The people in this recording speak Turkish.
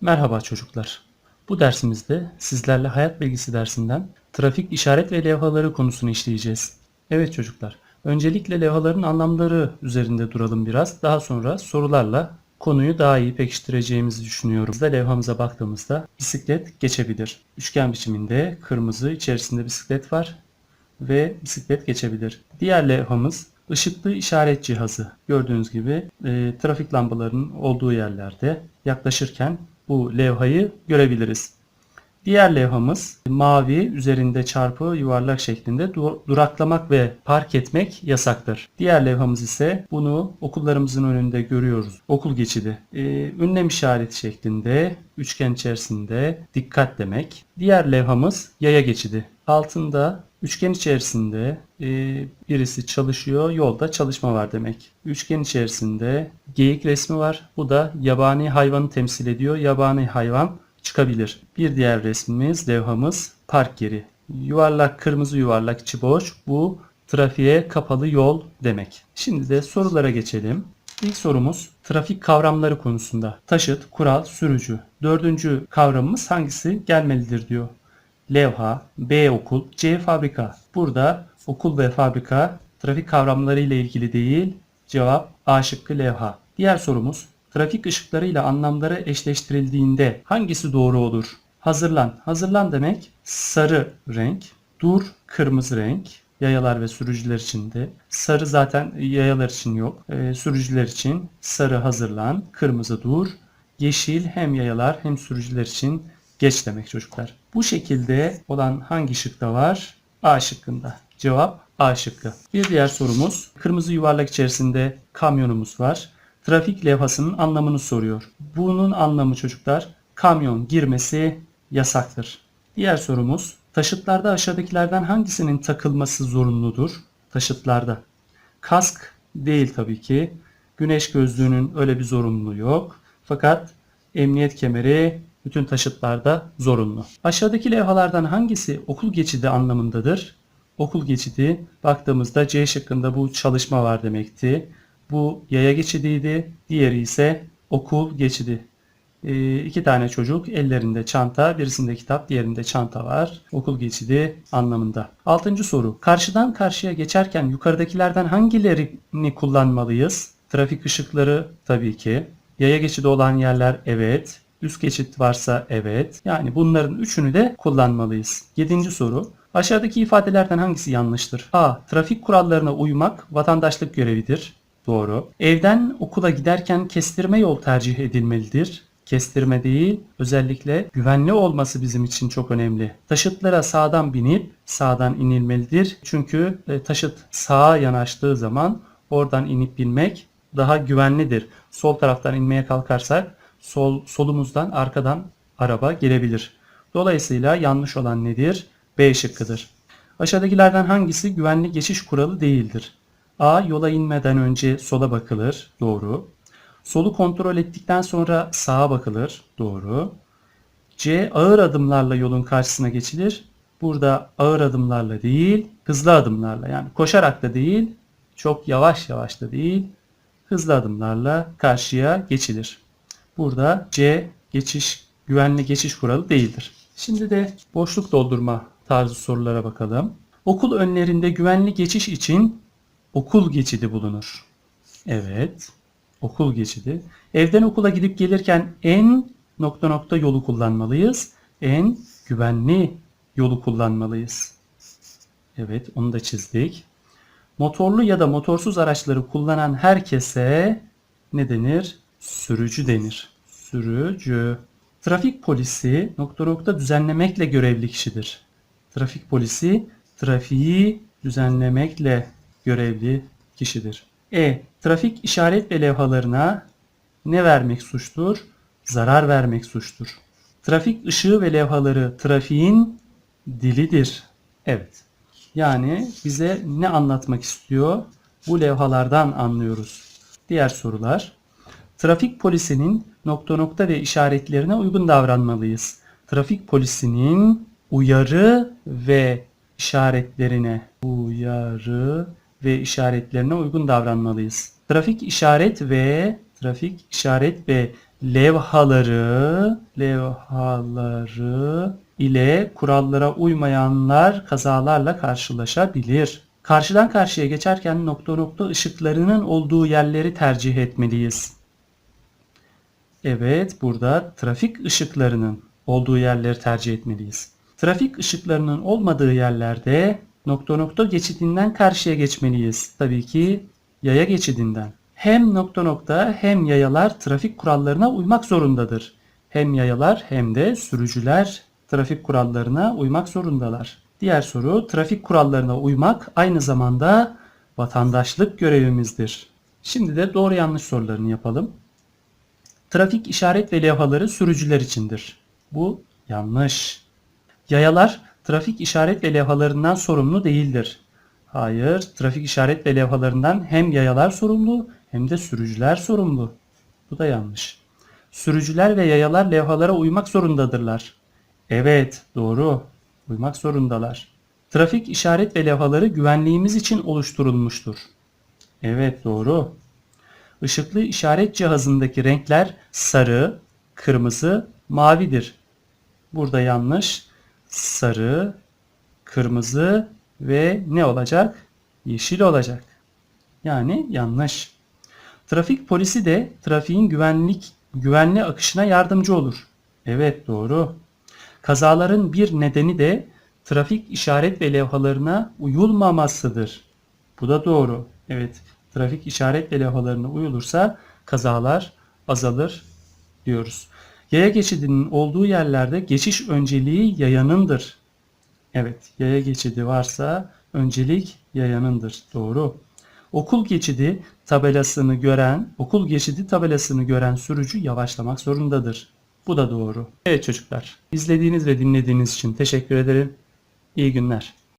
Merhaba çocuklar. Bu dersimizde sizlerle hayat bilgisi dersinden trafik işaret ve levhaları konusunu işleyeceğiz. Evet çocuklar, öncelikle levhaların anlamları üzerinde duralım biraz. Daha sonra sorularla konuyu daha iyi pekiştireceğimizi düşünüyorum. De levhamıza baktığımızda bisiklet geçebilir. Üçgen biçiminde kırmızı içerisinde bisiklet var ve bisiklet geçebilir. Diğer levhamız ışıklı işaret cihazı. Gördüğünüz gibi e, trafik lambalarının olduğu yerlerde yaklaşırken bu levhayı görebiliriz. Diğer levhamız mavi üzerinde çarpı yuvarlak şeklinde du- duraklamak ve park etmek yasaktır. Diğer levhamız ise bunu okullarımızın önünde görüyoruz. Okul geçidi. Ee, ünlem işareti şeklinde üçgen içerisinde dikkat demek. Diğer levhamız yaya geçidi. Altında üçgen içerisinde e, birisi çalışıyor, yolda çalışma var demek. Üçgen içerisinde geyik resmi var. Bu da yabani hayvanı temsil ediyor. Yabani hayvan çıkabilir. Bir diğer resmimiz, levhamız park yeri. Yuvarlak, kırmızı yuvarlak içi boş. Bu trafiğe kapalı yol demek. Şimdi de sorulara geçelim. İlk sorumuz trafik kavramları konusunda. Taşıt, kural, sürücü. Dördüncü kavramımız hangisi gelmelidir diyor. Levha, B okul, C fabrika. Burada okul ve fabrika trafik kavramları ile ilgili değil. Cevap A şıkkı levha. Diğer sorumuz trafik ışıklarıyla anlamları eşleştirildiğinde hangisi doğru olur? Hazırlan. Hazırlan demek sarı renk. Dur kırmızı renk. Yayalar ve sürücüler için de. Sarı zaten yayalar için yok. Ee, sürücüler için sarı hazırlan, kırmızı dur. Yeşil hem yayalar hem sürücüler için geç demek çocuklar. Bu şekilde olan hangi şıkta var? A şıkkında. Cevap A şıkkı. Bir diğer sorumuz. Kırmızı yuvarlak içerisinde kamyonumuz var. Trafik levhasının anlamını soruyor. Bunun anlamı çocuklar kamyon girmesi yasaktır. Diğer sorumuz. Taşıtlarda aşağıdakilerden hangisinin takılması zorunludur? Taşıtlarda. Kask değil tabii ki. Güneş gözlüğünün öyle bir zorunluluğu yok. Fakat emniyet kemeri bütün taşıtlarda zorunlu. Aşağıdaki levhalardan hangisi okul geçidi anlamındadır? Okul geçidi baktığımızda C şıkkında bu çalışma var demekti. Bu yaya geçidiydi. Diğeri ise okul geçidi. Ee, iki tane çocuk ellerinde çanta, birisinde kitap, diğerinde çanta var. Okul geçidi anlamında. Altıncı soru. Karşıdan karşıya geçerken yukarıdakilerden hangilerini kullanmalıyız? Trafik ışıkları tabii ki. Yaya geçidi olan yerler evet. Üst geçit varsa evet. Yani bunların üçünü de kullanmalıyız. Yedinci soru. Aşağıdaki ifadelerden hangisi yanlıştır? A. Trafik kurallarına uymak vatandaşlık görevidir. Doğru. Evden okula giderken kestirme yol tercih edilmelidir. Kestirme değil, özellikle güvenli olması bizim için çok önemli. Taşıtlara sağdan binip sağdan inilmelidir. Çünkü e, taşıt sağa yanaştığı zaman oradan inip binmek daha güvenlidir. Sol taraftan inmeye kalkarsak sol solumuzdan arkadan araba gelebilir. Dolayısıyla yanlış olan nedir? B şıkkıdır. Aşağıdakilerden hangisi güvenli geçiş kuralı değildir? A. Yola inmeden önce sola bakılır. Doğru. Solu kontrol ettikten sonra sağa bakılır. Doğru. C. Ağır adımlarla yolun karşısına geçilir. Burada ağır adımlarla değil, hızlı adımlarla yani koşarak da değil, çok yavaş yavaş da değil, hızlı adımlarla karşıya geçilir. Burada C geçiş güvenli geçiş kuralı değildir. Şimdi de boşluk doldurma tarzı sorulara bakalım. Okul önlerinde güvenli geçiş için okul geçidi bulunur. Evet. Okul geçidi. Evden okula gidip gelirken en nokta nokta yolu kullanmalıyız. En güvenli yolu kullanmalıyız. Evet, onu da çizdik. Motorlu ya da motorsuz araçları kullanan herkese ne denir? Sürücü denir. Sürücü. Trafik polisi nokta nokta düzenlemekle görevli kişidir. Trafik polisi trafiği düzenlemekle görevli kişidir. E. Trafik işaret ve levhalarına ne vermek suçtur? Zarar vermek suçtur. Trafik ışığı ve levhaları trafiğin dilidir. Evet. Yani bize ne anlatmak istiyor? Bu levhalardan anlıyoruz. Diğer sorular. Trafik polisinin nokta nokta ve işaretlerine uygun davranmalıyız. Trafik polisinin uyarı ve işaretlerine uyarı ve işaretlerine uygun davranmalıyız. Trafik işaret ve trafik işaret ve levhaları levhaları ile kurallara uymayanlar kazalarla karşılaşabilir. Karşıdan karşıya geçerken nokta nokta ışıklarının olduğu yerleri tercih etmeliyiz. Evet, burada trafik ışıklarının olduğu yerleri tercih etmeliyiz. Trafik ışıklarının olmadığı yerlerde nokta nokta geçidinden karşıya geçmeliyiz. Tabii ki yaya geçidinden. Hem nokta nokta hem yayalar trafik kurallarına uymak zorundadır. Hem yayalar hem de sürücüler trafik kurallarına uymak zorundalar. Diğer soru trafik kurallarına uymak aynı zamanda vatandaşlık görevimizdir. Şimdi de doğru yanlış sorularını yapalım. Trafik işaret ve levhaları sürücüler içindir. Bu yanlış. Yayalar trafik işaret ve levhalarından sorumlu değildir. Hayır, trafik işaret ve levhalarından hem yayalar sorumlu hem de sürücüler sorumlu. Bu da yanlış. Sürücüler ve yayalar levhalara uymak zorundadırlar. Evet, doğru. Uymak zorundalar. Trafik işaret ve levhaları güvenliğimiz için oluşturulmuştur. Evet, doğru. Işıklı işaret cihazındaki renkler sarı, kırmızı, mavidir. Burada yanlış. Sarı, kırmızı ve ne olacak? Yeşil olacak. Yani yanlış. Trafik polisi de trafiğin güvenlik güvenli akışına yardımcı olur. Evet doğru. Kazaların bir nedeni de trafik işaret ve levhalarına uyulmamasıdır. Bu da doğru. Evet, trafik işaret levhalarına uyulursa kazalar azalır diyoruz. Yaya geçidinin olduğu yerlerde geçiş önceliği yayanındır. Evet, yaya geçidi varsa öncelik yayanındır. Doğru. Okul geçidi tabelasını gören, okul geçidi tabelasını gören sürücü yavaşlamak zorundadır. Bu da doğru. Evet çocuklar, izlediğiniz ve dinlediğiniz için teşekkür ederim. İyi günler.